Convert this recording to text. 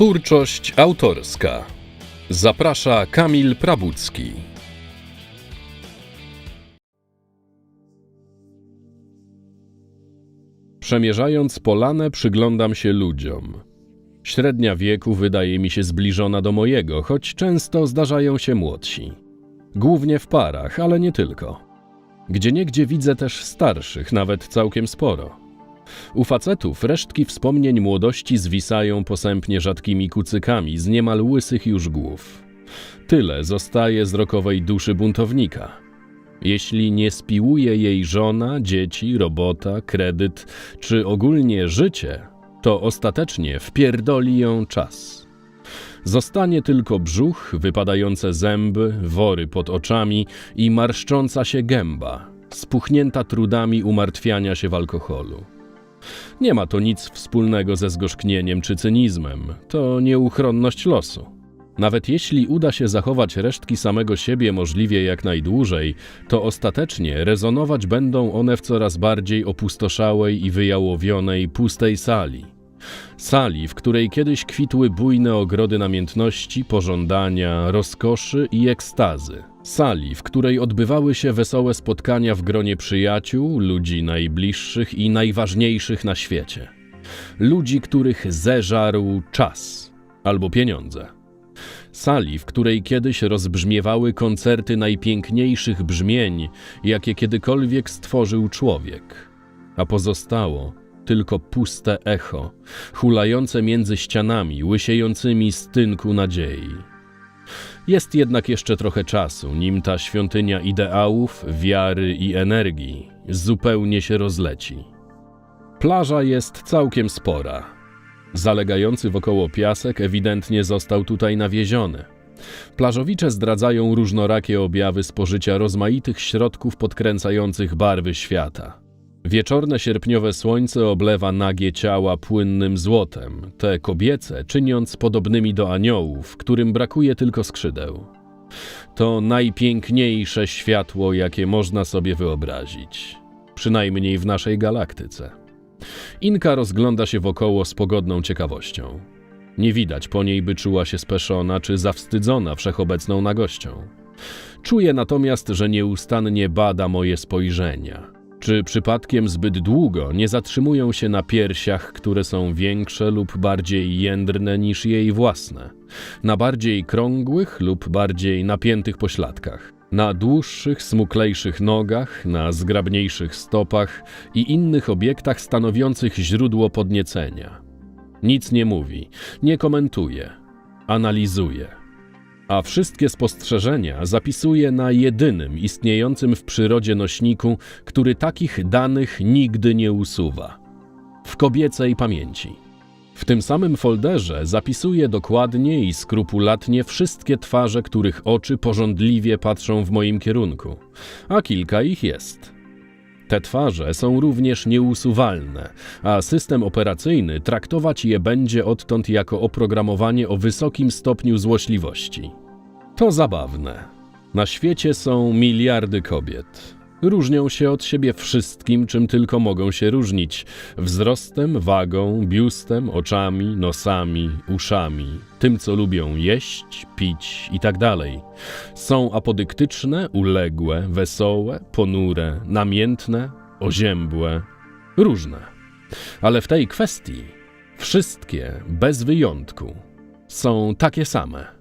Twórczość autorska. Zaprasza Kamil Prabucki. Przemierzając polanę, przyglądam się ludziom. Średnia wieku wydaje mi się zbliżona do mojego, choć często zdarzają się młodsi. Głównie w parach, ale nie tylko. Gdzieniegdzie widzę też starszych, nawet całkiem sporo. U facetów resztki wspomnień młodości zwisają posępnie rzadkimi kucykami z niemal łysych już głów. Tyle zostaje z rokowej duszy buntownika. Jeśli nie spiłuje jej żona, dzieci, robota, kredyt czy ogólnie życie, to ostatecznie wpierdoli ją czas. Zostanie tylko brzuch, wypadające zęby, wory pod oczami i marszcząca się gęba, spuchnięta trudami umartwiania się w alkoholu. Nie ma to nic wspólnego ze zgorzknieniem czy cynizmem, to nieuchronność losu. Nawet jeśli uda się zachować resztki samego siebie możliwie jak najdłużej, to ostatecznie rezonować będą one w coraz bardziej opustoszałej i wyjałowionej, pustej sali. Sali, w której kiedyś kwitły bujne ogrody namiętności, pożądania, rozkoszy i ekstazy. Sali, w której odbywały się wesołe spotkania w gronie przyjaciół, ludzi najbliższych i najważniejszych na świecie. Ludzi, których zeżarł czas albo pieniądze. Sali, w której kiedyś rozbrzmiewały koncerty najpiękniejszych brzmień, jakie kiedykolwiek stworzył człowiek. A pozostało tylko puste echo, hulające między ścianami, łysiejącymi z tynku nadziei. Jest jednak jeszcze trochę czasu, nim ta świątynia ideałów, wiary i energii zupełnie się rozleci. Plaża jest całkiem spora. Zalegający wokoło piasek ewidentnie został tutaj nawieziony. Plażowicze zdradzają różnorakie objawy spożycia rozmaitych środków podkręcających barwy świata. Wieczorne sierpniowe słońce oblewa nagie ciała płynnym złotem, te kobiece czyniąc podobnymi do aniołów, którym brakuje tylko skrzydeł. To najpiękniejsze światło, jakie można sobie wyobrazić, przynajmniej w naszej galaktyce. Inka rozgląda się wokoło z pogodną ciekawością. Nie widać po niej, by czuła się speszona czy zawstydzona wszechobecną nagością. Czuję natomiast, że nieustannie bada moje spojrzenia. Czy przypadkiem zbyt długo nie zatrzymują się na piersiach, które są większe lub bardziej jędrne niż jej własne, na bardziej krągłych lub bardziej napiętych pośladkach, na dłuższych, smuklejszych nogach, na zgrabniejszych stopach i innych obiektach stanowiących źródło podniecenia? Nic nie mówi, nie komentuje, analizuje a wszystkie spostrzeżenia zapisuje na jedynym istniejącym w przyrodzie nośniku, który takich danych nigdy nie usuwa w kobiecej pamięci. W tym samym folderze zapisuje dokładnie i skrupulatnie wszystkie twarze, których oczy porządliwie patrzą w moim kierunku, a kilka ich jest. Te twarze są również nieusuwalne, a system operacyjny traktować je będzie odtąd jako oprogramowanie o wysokim stopniu złośliwości. To zabawne. Na świecie są miliardy kobiet. Różnią się od siebie wszystkim, czym tylko mogą się różnić: wzrostem, wagą, biustem, oczami, nosami, uszami, tym, co lubią jeść, pić itd. Są apodyktyczne, uległe, wesołe, ponure, namiętne, oziębłe, różne. Ale w tej kwestii wszystkie, bez wyjątku, są takie same.